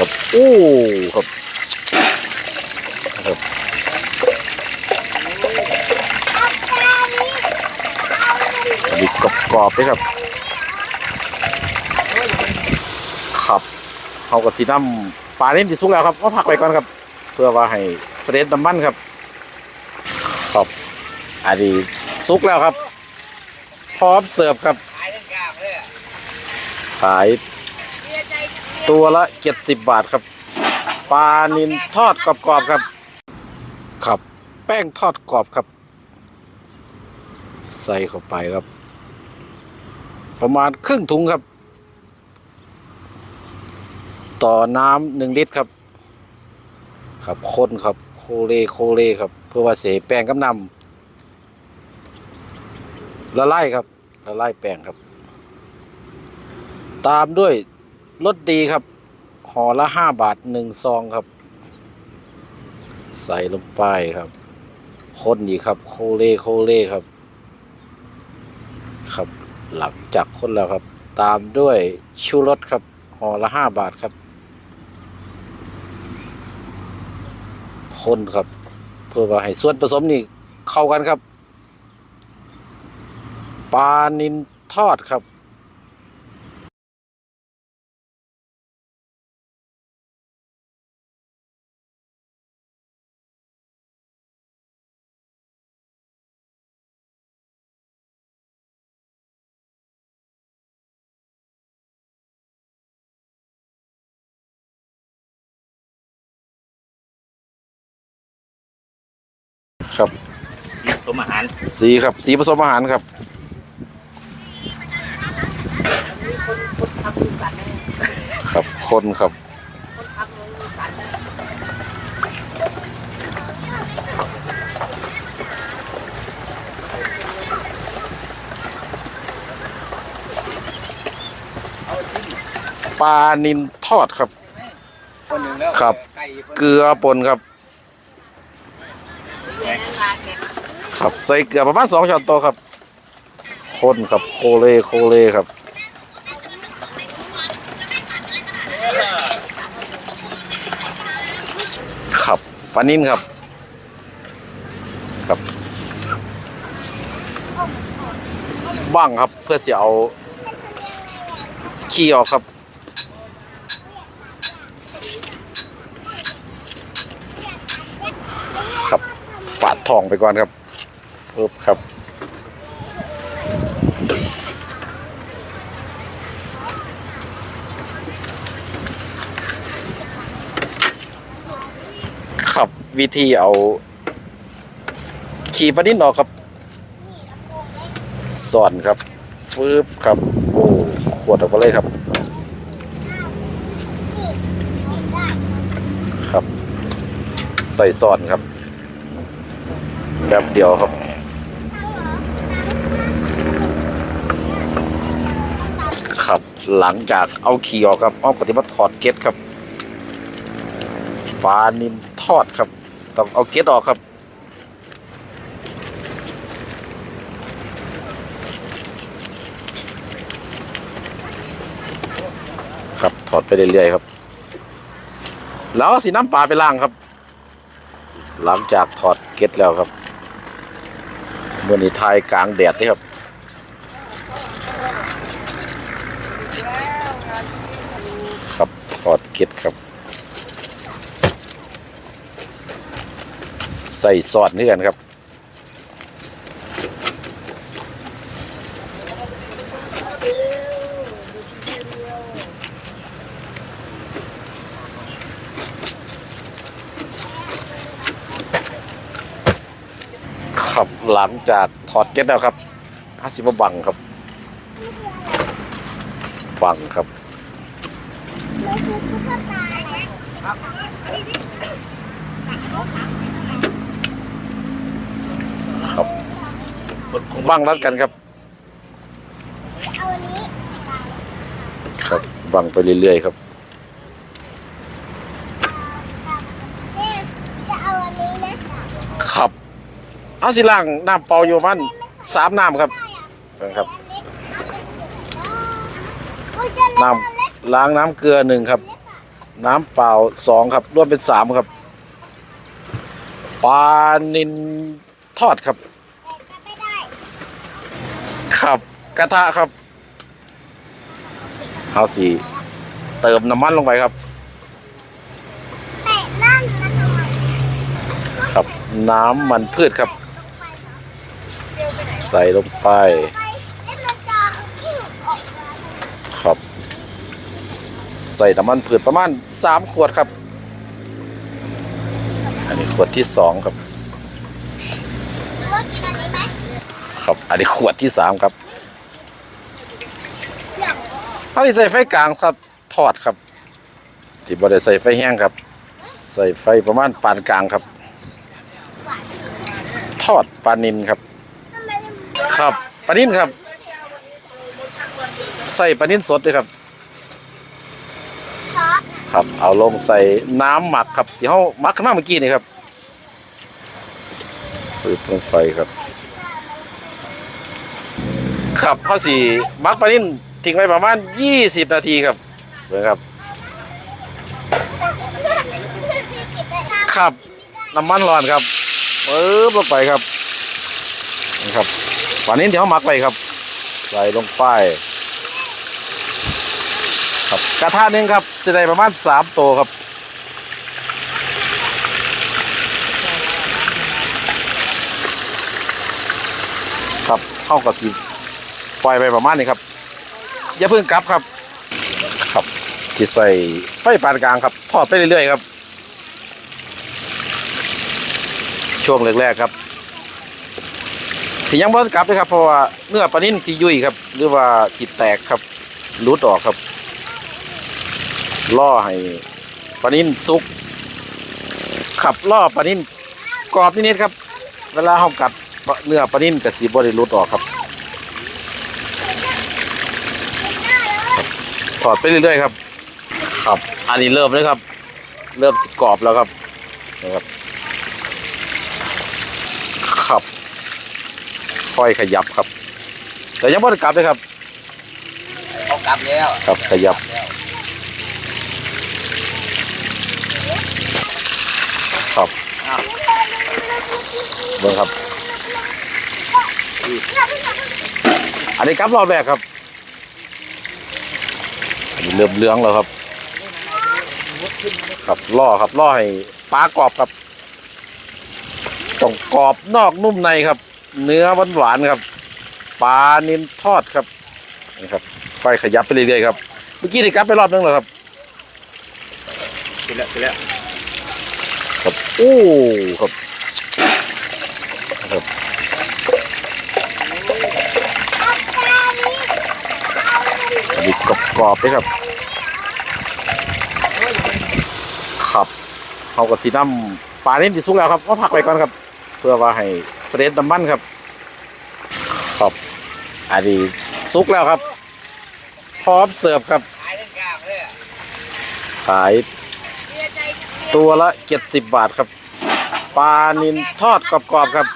ครับโอ้ครับครับอันนี้กรอบๆเลยครับครับเขากับสีน้ำปลาเล่นที่สุกแล้วครับก็พักไปก่อนครับ เพื่อว่าให้เสด็จน้ำมันครับครับอันนี้สุกแล้วครับ พร้อมเสิร์ฟครับขาย ตัวละเจ็ดสิบบาทครับ ปลานินทอดกรอบๆครับครับ แป้งทอดกรอบครับ ใส่เข้าไปครับ ประมาณครึ่งถุงครับ ต่อน้ำหนึ่งลิตรครับ ครับคนครับโคเลโคเลครับ เพื่อว่าเสแป้งกับน้ำละลายครับละลายแป้งครับ ตามด้วย รสดีครับห่อละห้าบาทหนึ่งซองครับ ใส่ลงไปครับคนดีครับ โคเล่โคเล่ครับ ครับหลังจากคนแล้วครับ ตามด้วยชูรสครับห่อละห้าบาทครับ คนครับ เพื่อว่าให้ส่วนผสมนี่เข้ากันครับปลานินทอดครับ ครับสมอาหารสีครับ สีผสมอาหารครับครับคนครับปลานินทอดครับคนหนึ่งแล้วครับไก่อีกคนเกลือป่นครับ ครับใส่เกลือประมาณสองช้อนโต๊ะครับคนครับโคเลโคเลครับครับปลานิ่นครับครับบ้างครับเพื่อเสียเอาขี้ออกครับปาด ทองไปก่อนครับปึ๊บครับ ครับวิธีเอาขี่ปลาดิ้นออกครับสอนครับฟืบครับ โอ้ขวดออกมาเลยครับ ครับ ใส่ซอนครับ แป๊บเดียวครับ ครับหลังจากเอาขี่ออกครับเอาปฏิบัติถอดเก็ดครับปลานินทอดครับ ต้องเอาเก็ดออกครับครับถอดไปเรื่อยๆครับ แล้วสีน้ำปลาไปล้างครับ หลังจากถอดเก็ดแล้วครับ มื่อนี้ทายกลางแดดนี่ครับครับขอดเก็ดครับ ใส่ซอสนี่กันครับ ครับ หลังจากถอดเก็ตแล้วครับห้าสิบบังครับ บังครับครับบังรัดกันครับครับบังไปเรื่อยๆครับ จะเอาอันนี้นะครับ เอาสิล่างน้ำเปล่าอยู่ประมันสามน้ำครับเบิ่งครับกูจะเล่นน้ำล้างน้ำเกลือหนึ่งครับ น้ำเปล่าสองครับรวมเป็นสามครับปลานินทอดครับแต่ก็ไม่ได้ครับกระทะครับเอาสีเติมน้ำมันลงไปครับเตะนั่นนะทำไมครับน้ำมันพืชครับ ใส่ลงไป ครับ ใส่น้ำมันพืชประมาณสามขวดครับ อันนี้ขวดที่สองครับ ครับ อันนี้ขวดที่สามครับอางเขาสิใส่ไฟกลางครับ ทอดครับที่บ่ได้ใส่ไฟแห้งครับ ใส่ไฟประมาณปานกลางครับ ทอดปลานินครับ ครับปลานินครับ ใส่ปลานินสดเลยครับ ครับ เอาลงใส่น้ำหมักครับที่เขาหมักขึ้นมาเมื่อกี้นี่ครับปืดลงไปครับ ครับเขาสีมักปลานินทิ้งไว้ประมาณ20นาทีครับเห็นครับ ครับน้ำมันร้อนครับปึ๊บลงไปครับนี่ครับ ปลานนที่เขาหมักไปครับ ใส่ลงไปครับกระทะนึงครับสิได้ประมาณสามตัวครับครับเข้ากับสีปล่อยไปประมาณนี้ครับ อย่าเพิ่งกลับครับ ครับที่ใส่ไฟปานกลางครับ ทอดไปเรื่อยๆครับ ช่วงแรกๆครับ ที่ยังบ่กลับเลยครับเพราะว่าเนื้อปลานิ่นที่ยุ่ยครับ หรือว่าสิแตกครับรุดออกครับล่อให้ปลานิ่นสุกขับล่อปลานิ่นกรอบนิดๆครับ เวลาเฮากัดเนื้อปลานิ่นกับสีบ่ได้รุดออกครับถอดไปเรื่อยๆครับ ครับ อันนี้เริ่มเลยครับ เริ่มกรอบแล้วครับนะครับ ค่อยขยับครับ แต่ยังไม่ได้กลับเลยครับเขากลับแล้วครับขยับครับเบิ่งครับ อันนี้กลับรอบแรกครับอันนี้เริ่มเหลื้องแล้วครับ ครับล่อครับล่อให้ปลากรอบครับต้องกรอบนอกนุ่มในครับ เนื้อหวานหวานๆครับปลานินทอดครับนี่ครับไฟขยับไปเรื่อยๆครับเมื่อกี้ได้กลับไปรอบนึงแล้วครับเสร็จแล้วเสร็จแล้วครับโอ้ครับครับอันนี้กรอบๆเลยครับครับเขาก็สีน้ำปลาเล่นที่สุกแล้วครับก็พักไปก่อนครับ เพื่อว่าให้เฟรชน้ำมันครับครับอันนี้สุกแล้วครับ พร้อมเสิร์ฟครับ ขายตัวละเจ็ดสิบบาทครับ ปลานินทอดกรอบๆครับ